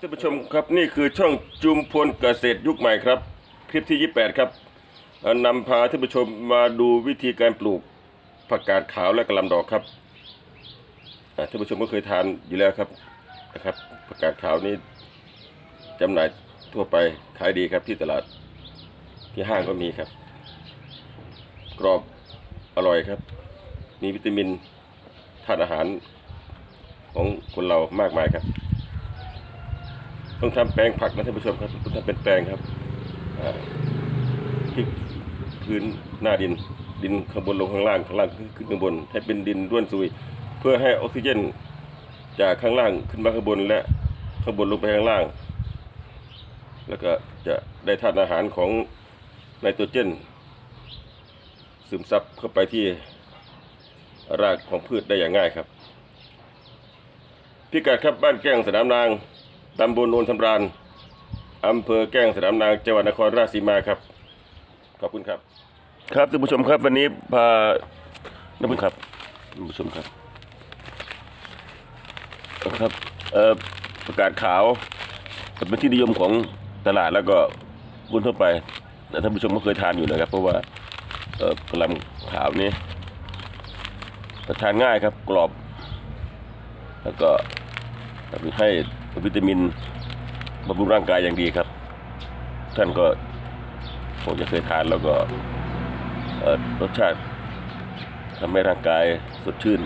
ท่านผู้ชมครับนี่คือช่องจุมพลเกษตรยุคใหม่ครับคลิปที่ 28 ครับเอ่อนำพาท่านผู้ชมมาดูวิธีการปลูกผักกาดขาวและกระหลำดอกครับอ่าท่านผู้ชมก็เคยทานอยู่แล้วครับนะครับผักกาดขาวนี้จำหน่ายทั่วไปขายดีครับที่ตลาดที่ห้างก็มีครับ กรอบอร่อยครับ มีวิตามินธาตุอาหารของคนเรามากมายครับ ต้องทำแปลงผักนะท่านผู้ชมครับต้องทำเป็นแปลงครับอ่พื้นหน้าดิน ดินข้างบนลงข้างล่างข้างล่างขึ้นขึ้นข้างบน ให้เป็นดินร่วนซุย เพื่อให้ออกซิเจน จากข้างล่างขึ้นมาข้างบนและข้างบนลงไปข้างล่าง แล้วก็จะได้ธาตุอาหารของไนโตรเจน ซึมซับเข้าไปที่รากของพืชได้อย่างง่ายครับ พิกัดครับบ้านแก้งสนามนาง ตำบลโนนสำราญอำเภอแก้งสนามนางจังหวัดนครราชสีมาครับ ขอบคุณครับ ครับท่านผู้ชมครับวันนี้พาท่านผู้ชมครับท่านผู้ชมครับครับเอ่อประกาศขาวเป็นที่นิยมของตลาดแล้วก็บุญทั่วไปแต่ท่านผู้ชมก็เคยทานอยู่นะครับ เพราะว่าเอ่อกระลำขาวนี้ทานง่ายครับกรอบ แล้วก็ให้ วิตามินบำรุงร่างกายอย่างดีครับ ท่านก็คงจะเคยทานแล้วก็รสชาติทำให้ร่างกายสดชื่น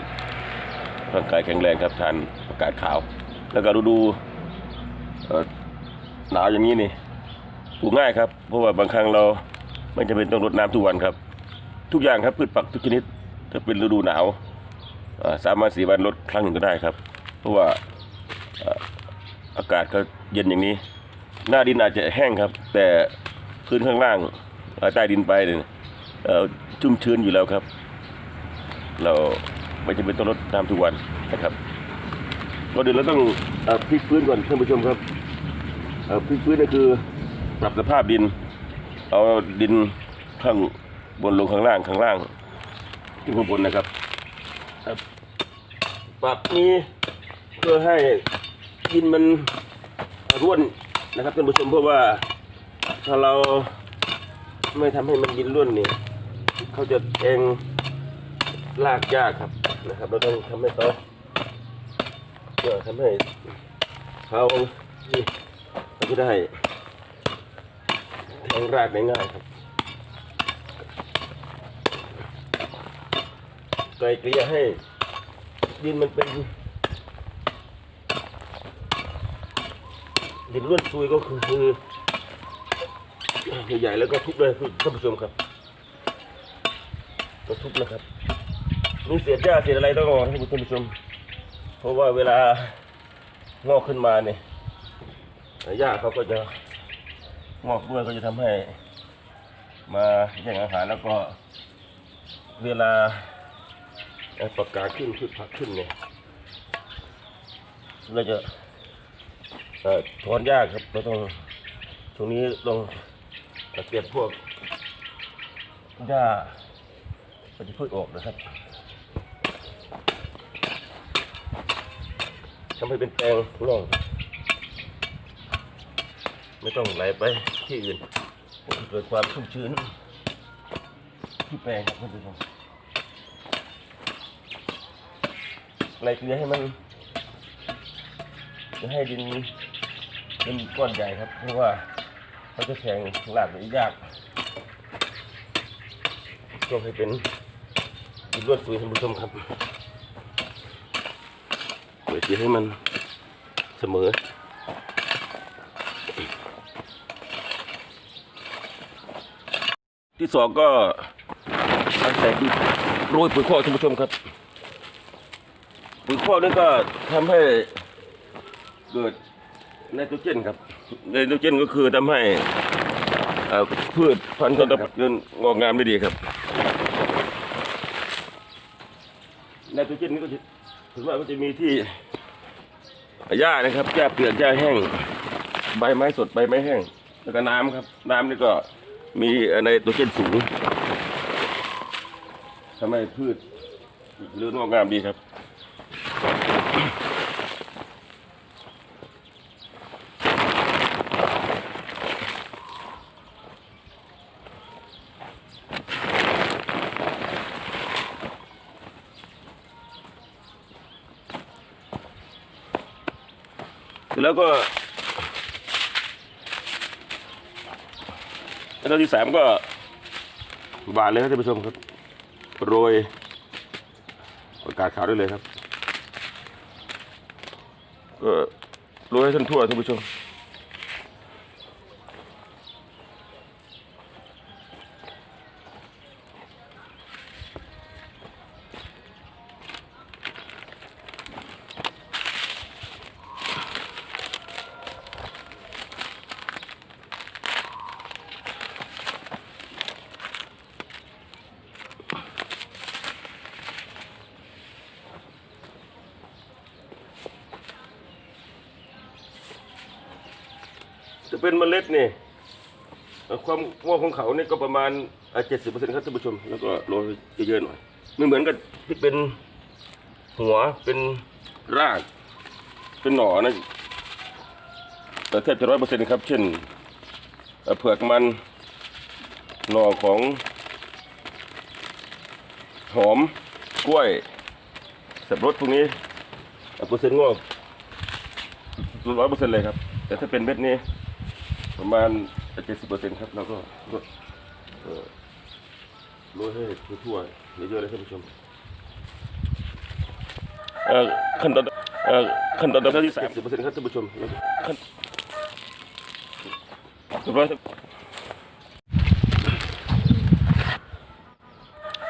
ร่างกายแข็งแรงครับทานอากาศขาว แล้วก็ดูดูหนาวอย่างนี้นี่ปลูกง่ายครับ เพราะว่าบางครั้งเราไม่จำเป็นต้องรดน้ำทุกวันครับ ทุกอย่างครับพืชผักทุกชนิดถ้าเป็นฤดูหนาวสามารถสี่วันลดครั้งหนึ่งก็ได้ครับ เพราะว่า อากาศก็เย็นอย่างนี้ หน้าดินอาจจะแห้งครับ แต่พื้นข้างล่างใต้ดินไปเนี่ยชุ่มชื้นอยู่แล้วครับ เราไม่จำเป็นต้องรดน้ำทุกวันนะครับก่อนอื่นเราต้องอพลิกพื้นก่อนท่านผู้ชมครับพลิกพื้นก็คือปรับสภาพดิน เอาดินข้างบนลงข้างล่างข้างล่างขึ้นข้างบนนะครับครับปรับนี้เพื่อให้ ดินมันร่วนนะครับท่านผู้ชมเพราะว่าถ้าเราไม่ทำให้มันดินร่วนเนี่ยเขาจะเองลากยากครับนะครับ เราต้องทำให้เขาเพื่อทำให้เขานี่เขาจะได้แทงรากได้ง่ายครับไกลเกลี่ยให้ดินมันเป็น ดินร่วนซุยก็คือใหญ่ๆแล้วก็ทุบเลยท่านผู้ชมครับก็ทุบนะครับมีเศษหญ้าเศษอะไรต้องออกให้ท่านผู้ชม เพราะว่าเวลางอกขึ้นมาเนี่ยหญ้าเขาก็จะงอกด้วยก็จะทำให้ มาแย่งอาหารแล้วก็เวลาอาปากกาขึ้นพืชผักขึ้นเนี่ยเราจะ ถอนยากครับเราต้องช่วงนี้ต้องเปลี่ยนพวกหญ้าเราจะพืชออกนะครับทำให้เป็นแปลงร่องไม่ต้องไหลไปที่อื่นเกิดความชุ่มชื้น ที่แปลงครับท่านผู้ชมไล่เกลี่ยให้มันจะให้ดิน เป็นก้อนใหญ่ครับ เพราะว่าเขาจะแทงหลากได้ยากต้องให้เป็นดินรวดซุยท่านผู้ชมครับเกลี่ให้มันเสมอที่สองก็อาศัยโรยปุ๋ยคอท่านผู้ชมครับ ปุ๋ยคอนี่ก็ทำให้เกิด ไนโตรเจนครับไนโตรเจนก็คือทำให้เอ่อพืชพันธุ์ต้นตะเดินงอกงามได้ดีครับไนโตรเจนนี่ก็จะถือว่ามันจะมีที่หญ้านะครับหญ้าเปลือกหญ้าแห้ง ใบไม้สดใบไม้แห้ง แล้วก็น้ำครับ น้ำนี่ก็มีไนโตรเจนสูงทำให้พืชเรือนงอกงามดีครับ แล้วก็แล้วที่สามก็หวานเลยครับท่านผู้ชมครับ โรยประกาศขาวได้เลยครับก็โรยให้ท่านทั่วท่านผู้ชม จะเป็นเมล็ดนี่ความงอของเขาเนี่ยก็ประมาณเจ็ดสิบเปอร์เซ็นต์ครับท่านผู้ชม แล้วก็โรยเยอะๆหน่อยไม่เหมือนกับที่เป็นหัวเป็นราก เป็นหน่อนะแต่แทบจะร้อยเปอร์เซ็นต์ครับ เช่นเผือกมันหน่อของ หอมกล้วยสับรดพวกนี้เอ่อเปอร์เซ็นต์งอกร้อยเปอร์เซ็นต์เลยครับ แต่ถ้าเป็นเม็ดนี้ ประมาณเจ็ดสิบเปอร์เซ็นต์ครับแล้วก็ก็เอ่อโรยให้ทั่วๆเยอะๆเลยท่านผู้ชมเอ่อขั้นตอนเอ่อขั้นตอนที่สามสิบเปอร์เซ็นต์ครับท่านผู้ชมแล้วก็ขั้นเรียบร้อยครับ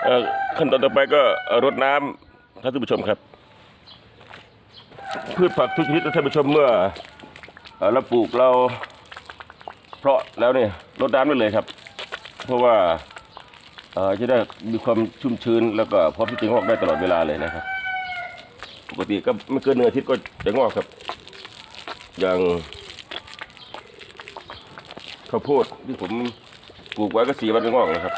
เอ่อขั้นตอนต่อไปก็เอ่อรดน้ำครับท่านผู้ชมครับ พืชผักทุกชนิดท่านผู้ชมเมื่อเอ่อเราปลูกเรา เพราะแล้วเนี่ยรดน้ำได้เลยครับ เพราะว่าจะได้มีความชุ่มชื้นแล้วก็พร้อมที่จะงอกได้ตลอดเวลาเลยนะครับ ปกติก็ไม่เกินหนึ่งอทิตย์ก็จะงอกครับ อย่างข้าวโพดที่ผมปลูกไว้ก็สีวันก็งอกนะครับ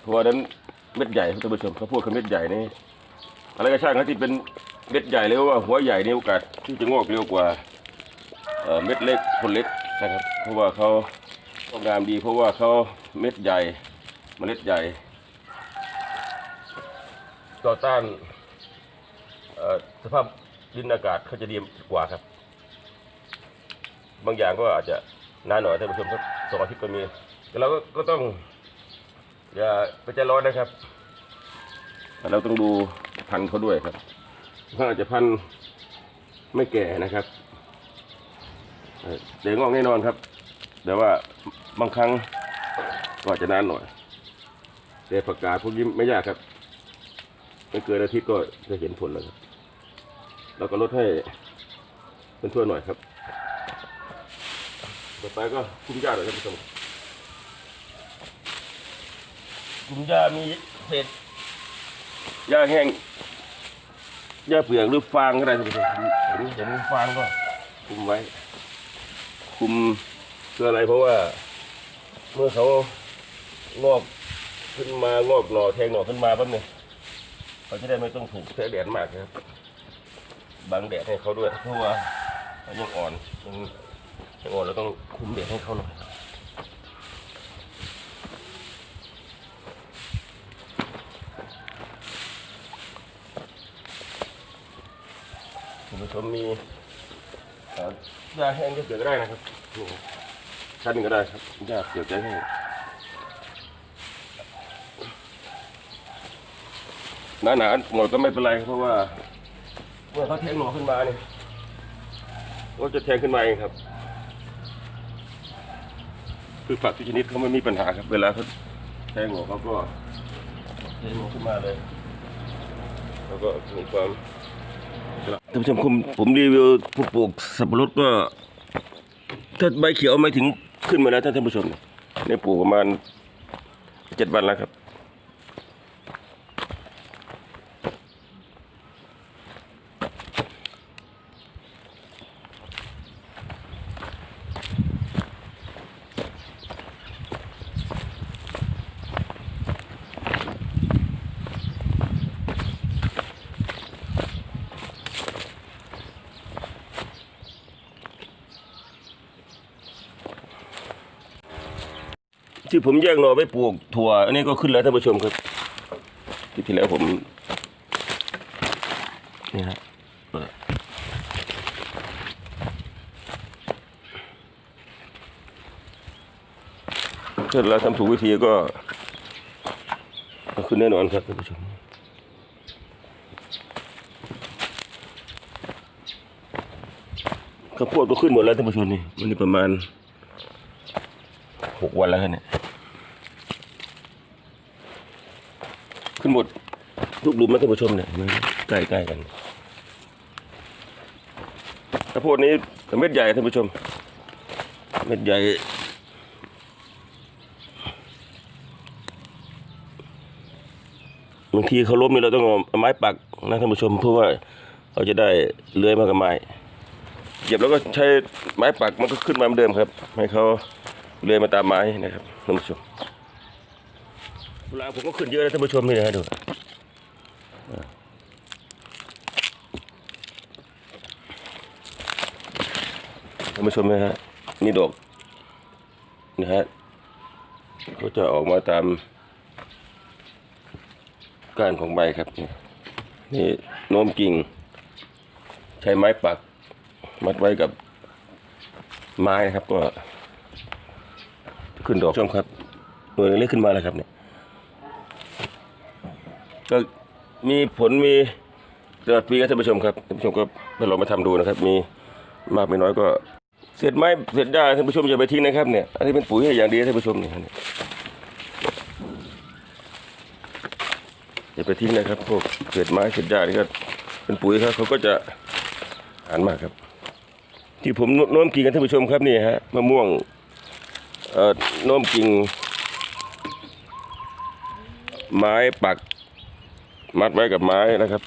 เพราะว่านั้นเม็ดใหญ่ครับท่านผู้ชมข้าวโพดคือเม็ดใหญ่นี่อะไรก็ช่างครับที่เป็นเม็ดใหญ่หรือว่าหัวใหญ่นี่โอกาสที่จะงอกเร็วกว่า เอ่อเม็ดเล็กผลเล็กนะครับ เพราะว่าเขาต้องงามดี เพราะว่าเขาเม็ดใหญ่เมล็ดใหญ่ต่อต้านเอ่อสภาพดินอากาศเขาจะดีกว่าครับ บางอย่างก็อาจจะนานหน่อยท่านผู้ชมสักสองอาทิตย์ก็มีแต่เราก็ก็ต้องอย่าไปใจร้อนนะครับแต่เราต้องดูพันธุ์เขาด้วยครับ ถ้าอาจจะพันธุ์ไม่แก่นะครับ เดี๋ยวงอกแน่นอนครับ แต่ว่าบางครั้งก็จะนานหน่อยแต่ผักกาดพวกนี้ไม่ยากครับไม่เกินอาทิตย์ก็จะเห็นผลแล้วครับเราก็ลดให้เป็นทั่วหน่อยครับต่อไปก็คุ้มหญ้าหน่อยท่านผู้ชมคุ้มหญ้ามีเศษหญ้าแห้งหญ้าเปลือกหรือฟางก็ได้ท่านผู้ชมเห็นเห็นฟางก็คุมไว้ คุมเพื่ออะไรเพราะว่า เมื่อเขางอกขึ้นมางอกหน่อแทงหน่อขึ้นมาปั๊บเนี่ยเขาจะได้ไม่ต้องถูกแสงแดดมากนะครับบังแดดให้เขาด้วยเพราะว่าเขายังอ่อนยังยังอ่อนเราต้องคุมแดดให้เขาหน่อยคุณผู้ชมมี เอ่อยาแห้งก็เกิดก็ได้นะครับนี่ครับชั้นหนึ่งก็ได้ครับยาเกิดจะแห้งหนาหนาๆหมดก็ไม่เป็นไรครับเพราะว่าเมื่อเขาแทงหนอขึ้นมาเนี่ยก็จะแทงขึ้นมาเองครับ คือฝักทุกชนิดเขาไม่มีปัญหาครับ เวลาเขาแทงหนอเขาก็แทงหนอขึ้นมาเลย แล้วก็มีความ ท่านผู้ชมผมผมรีวิวผู้ปลูกสับปะรดก็ถ้าใบเขียวไม่ถึงขึ้นมาแล้วท่านผู้ชมเนี่ยปลูกประมาณเจ็ดวันแล้วครับ ที่ผมแยกหน่อไปปลูกถั่ว อันนี้ก็ขึ้นแล้วท่านผู้ชมครับ ที่ที่แล้วผมนี่ฮะถ้าเราทำถูกวิธีก็ขึ้นแน่นอนครับท่านผู้ชมข้าวโพดก็ขึ้นหมดแล้วท่านผู้ชมนี่มันนี่ประมาณหกวันแล้วเนี่ย ขึ้นหมดทุกหลุมนะท่านผู้ชมเนี่ยมันใกล้ๆกันข้าวโพดนี้เม็ดใหญ่ท่านผู้ชม เม็ดใหญ่บางทีเขาล้มนี่เราต้องเอาไม้ปักนะท่านผู้ชมเพื่อว่าเขาจะได้เลื้อยมากับไม้เหยียบแล้วก็ใช้ไม้ปักมันก็ขึ้นมาเหมือนเดิมครับ ให้เขาเลื้อยมาตามไม้นะครับท่านผู้ชม เวลาผมก็ขึ้นเยอะนะท่านผู้ชมนี่นะดูท่านผู้ชมนะฮะนี่ดอกนะฮะเขาจะออกมาตามก้านของใบครับ นี่โน้มกิ่ง ใช้ไม้ปัก มัดไว้กับไม้นะครับก็ ขึ้นดอกชมครับหน่วเล็กขึ้นมาแล้วครับเนี่ย ก็มีผลมีตลอดปีครับท่านผู้ชมครับท่านผู้ชมก็ไปลองมาทำดูนะครับ มีมากไม่น้อยก็เศษไม้เศษหญ้าท่านผู้ชมอย่าไปทิ้งนะครับเนี่ยอันนี้เป็นปุ๋ยให้อย่างดีท่านผู้ชมเนี่ยอย่าไปทิ้งนะครับพวกเศษไม้เศษหญ้านี่ก็เป็นปุ๋ยครับเขาก็จะอ่านมากครับ ที่ผมโน้มกิ่งกันท่านผู้ชมครับนี่ฮะมะม่วงเอ่อโน้มกิ่ง ไม้ปัก มัดไว้กับไม้นะครับ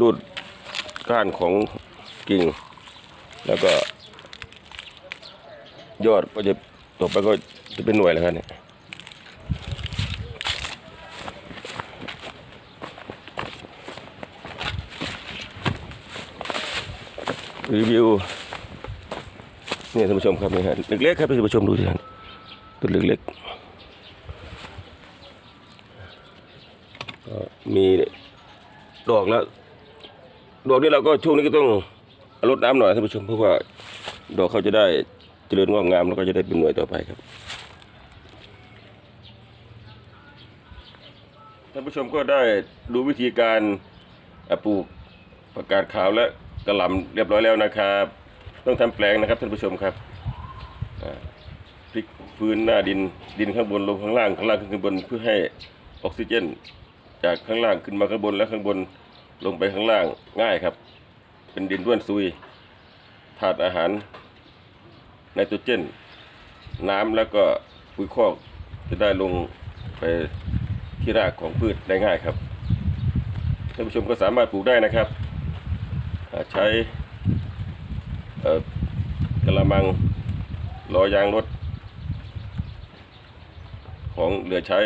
รูดก้านของกิ่ง แล้วก็ ยอดก็จะต่อไปก็จะเป็นหน่วยแล้วครับเนี่ยรีวิวเนี่ยท่านผู้ชมครับนี่ฮะเล็กๆครับท่านผู้ชมดูสิฮะตัวเล็กๆ มีดอกแล้ว ดอกนี้เราก็ช่วงนี้ก็ต้องรดน้ำหน่อยท่านผู้ชมเพราะว่าดอกเขาจะได้เจริญงอกงามแล้วก็จะได้เป็นหน่วยต่อไปครับท่านผู้ชมก็ได้ดูวิธีการปลูกประกาศขาวและกระหล่ำเรียบร้อยแล้วนะครับ ต้องทำแปลงนะครับท่านผู้ชมครับพลิกพื้นหน้าดินดินข้างบนลงข้างล่างข้างล่างขึ้นข้างบนเพื่อให้ออกซิเจน จากข้างล่างขึ้นมาข้างบนและข้างบนลงไปข้างล่างง่ายครับ เป็นดินด้วนซุยธาตุอาหารไนโตรเจน น้ำแล้วก็ปุ๋ยคอกจะได้ลงไปที่รากของพืชได้ง่ายครับท่านผู้ชมก็สามารถปลูกได้นะครับ ใช้กระมังล้อยางรถของเหลือใช้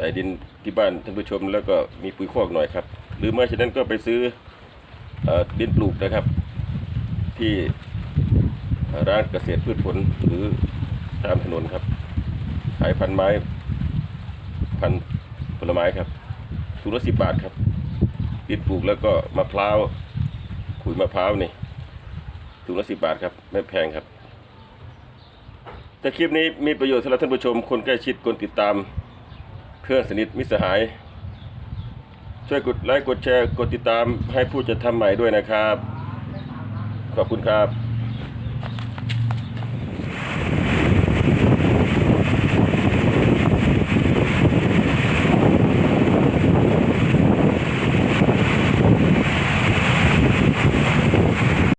ใส่ดินที่บ้านท่านผู้ชม แล้วก็มีปุ๋ยคอกหน่อยครับ หรือไม่เช่นนั้นก็ไปซื้ออดินปลูกนะครับ ที่ร้านเกษตรพืชผลหรือตามถนนครับ ขายพันไม้ พันผลไม้ครับถุงละสิบบาทครับดินปลูกแล้วก็มะพร้าวขุยมะพร้าวนี่ถุงละสิบบาทครับไม่แพงครับ แต่คลิปนี้มีประโยชน์สำหรับท่านผู้ชม คนใกล้ชิดคนติดตาม พื่อนสนิทมิสหาย ช่วยกดไลค์กดแชร์กดติดตามให้ผู้จะทำใหม่ด้วยนะครับ ขอบคุณครับ